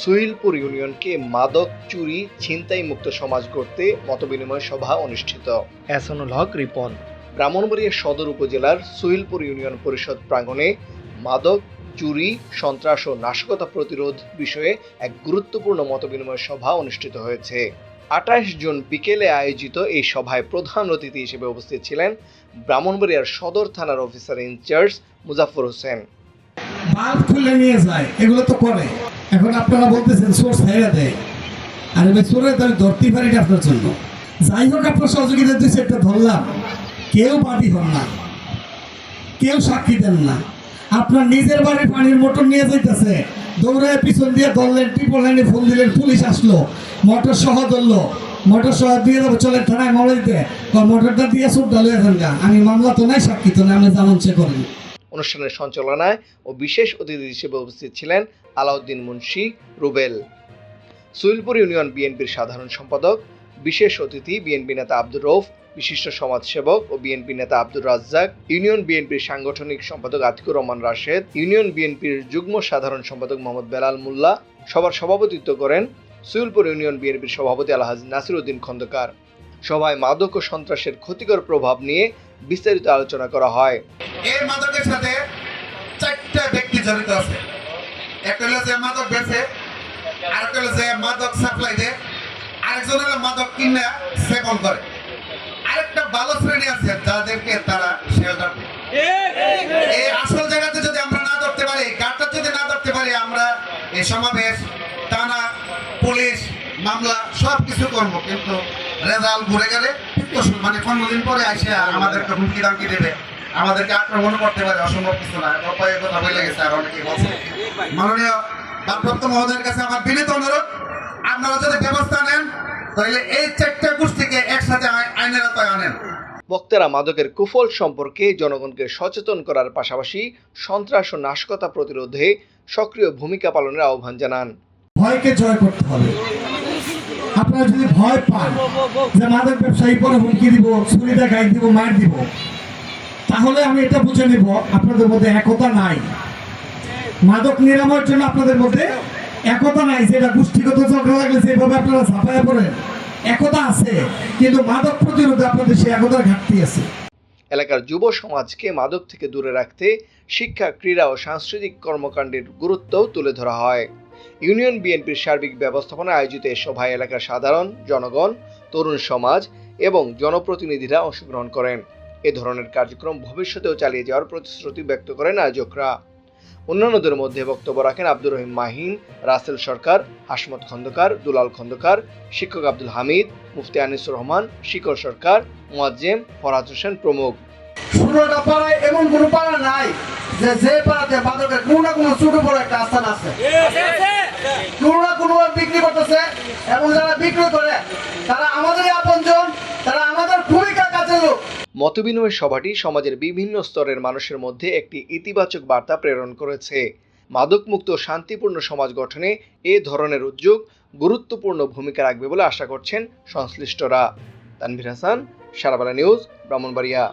সুহিলপুর ইউনিয়নকে মাদক, চুরি ছিনতাই মুক্ত সমাজ গড়তে মতবিনিময় সভা অনুষ্ঠিত। এহসানুল হক রিপন। ব্রাহ্মণবাড়িয়া সদর উপজেলার সুহিলপুর ইউনিয়ন পরিষদ প্রাঙ্গণে মাদক, চুরি, সন্ত্রাস ও নাশকতা প্রতিরোধ বিষয়ে এক গুরুত্বপূর্ণ মতবিনিময় সভা অনুষ্ঠিত হয়েছে। আঠাশ জুন বিকেলে আয়োজিত এই সভায় প্রধান অতিথি হিসেবে উপস্থিত ছিলেন ব্রাহ্মণবাড়িয়ার সদর থানার officer in charge Muzaffar Hossain. Bulb খুলে নিয়ে যায়, এগুলো তো করে এখন আপনারা বলতেছেন, সোর্স হেরে দেয়। আর এবার চোরে তো আমি ধরতেই পারি না আপনার জন্য। যাই হোক, আপনার সহযোগিতা দুই সেটটা ধরলাম। কেউ বাদী হন না। কেউ সাক্ষী দেন না। আপনার নিজের বাড়ির পানির মোটর নিয়ে যাইতেছে। দৌড়ায় পিছন দিয়ে ধরলেন ট্রিপল লাইনে ফোন দিলেন, পুলিশ আসলো। মোটর সহ ধরলো। মোটর সহ দিয়ে দেবো চলে থানায় দিতে। মোটরটা দিয়ে সুট ডালে আমি মামলা তো নাই, সাক্ষী তো নাই, আপনি জানান সে করেন। অনুষ্ঠানের সঞ্চালনায় ও বিশেষ অতিথি হিসেবে উপস্থিত ছিলেন আলাউদ্দিন মুন্সি, রুবেল। সুইলপুর ইউনিয়ন বিএনপির সাধারণ সম্পাদক, বিশেষ অতিথি বিএনপি নেতা আব্দুর রৌফ বিশিষ্ট সমাজসেবক ও বিএনপি নেতা আব্দুর রাজ্জাক, ইউনিয়ন বিএনপির সাংগঠনিক সম্পাদক আতিকুর রহমান রাশেদ, ইউনিয়ন বিএনপির যুগ্ম সাধারণ সম্পাদক মোহাম্মদ বেলাল মোল্লা সবার সভাপতিত্ব করেন সুইলপুর ইউনিয়ন বিএনপির সভাপতি আলহাজ নাসির উদ্দিন খন্দকার। সভায় মাদক ও সন্ত্রাসের ক্ষতিকর প্রভাব নিয়ে বিস্তারিত আলোচনা করা হয়। এই মাদকের সাথে চারটা ব্যক্তি জড়িত আছে। একটা হলো যে মাদক বেচে আরেকটা হলো যে মাদক সাপ্লাই দেয়। আরেকজন হলো মাদক কিনে সেবন করে। আরেকটা ভালো শ্রেণি আছে, যাদেরকে তারা শেল্টার এই আসল জায়গাতে যদি আমরা না ধরতে পারি গাড়টা যদি না ধরতে পারি, আমরা এই সমাবেশ, থানা, পুলিশ, মামলা সব কিছু করব, কিন্তু রেজাল্ট ঘুরে গেলে মানে পনেরো দিন পরে আসে আমাদেরকে হুমকি দামকি দেবে। আমাদেরকে আক্রমণ করতে পারে অসম্ভব কিছু না। উপায়ের কথা বলে গেছে আর অনেকে বলছে। মাননীয় ভারপ্রাপ্ত মহোদয়ের কাছে আমার বিনীত অনুরোধ আপনারা যদি ব্যবস্থা নেন তাহলে এই চারটে গোষ্ঠীকে একসাথে আইনের আওতায় আনেন। বক্তারা মাদকের কুফল সম্পর্কে জনগণকে সচেতন করার পাশাপাশি সন্ত্রাস ও নাশকতা প্রতিরোধে সক্রিয় ভূমিকা পালনের আহ্বান জানান। ভয়কে জয় করতে হবে। আপনারা যদি ভয় পান যে মাদক ব্যবসায়ী পরে হুমকি দিব ছুরিটা গাইড দিব, মার দিব, তাহলে আমি এটা বুঝে নেব, আপনাদের মধ্যে একতা নাই। মাদক নিরাময়ের জন্য আপনাদের মধ্যে একতা নাই, যেটা গোষ্ঠীগত ঝগড়া লাগলে যেভাবে আপনারা ছাপায় পড়েন, একতা আছে, কিন্তু মাদক প্রতিরোধে আপনাদের সেই একতার ঘাটতি আছে। এলাকার যুব সমাজকে মাদক থেকে দূরে রাখতে শিক্ষা, ক্রীড়া ও সাংস্কৃতিক কর্মকাণ্ডের গুরুত্বও তুলে ধরা হয়। ইউনিয়ন বিএনপির সার্বিক ব্যবস্থাপনায় আয়োজিত এ সভায় এলাকার সাধারণ, জনগণ, তরুণ সমাজ এবং জনপ্রতিনিধিরা অংশগ্রহণ করেন। এ ধরনের কার্যক্রম ভবিষ্যতেও চালিয়ে যাওয়ার প্রতিশ্রুতি ব্যক্ত করেন আয়োজকরা। অন্যান্যদের মধ্যে বক্তব্য রাখেন আব্দুর রহিম মাহিন রাসেল সরকার হাসমত খন্দকার দুলাল খন্দকার শিক্ষক আব্দুল হামিদ মুফতি আনিসুর রহমান শিকর সরকার মোয়াজ্জেম ফরহাদ হোসেন প্রমুখ। ষোলোটা পাড়ায় এমন কোনো পাড়া নাই যে যে পাড়াতে মাদকের কোনো না কোনো ছোট বড় একটা আস্থান আছে। কোনো না কোনো বিক্রি করতেছে এবং যারা বিক্রি করে তারা আমাদেরই মতবিনিময় সভাটি সমাজের বিভিন্ন স্তরের মানুষের মধ্যে একটি ইতিবাচক বার্তা প্রেরণ করেছে। মাদকমুক্ত শান্তিপূর্ণ সমাজ গঠনে এ ধরনের উদ্যোগ গুরুত্বপূর্ণ ভূমিকা রাখবে বলে আশা করছেন সংশ্লিষ্টরা। তানভীর হাসান সারাবেলা নিউজ, ব্রাহ্মণবাড়িয়া।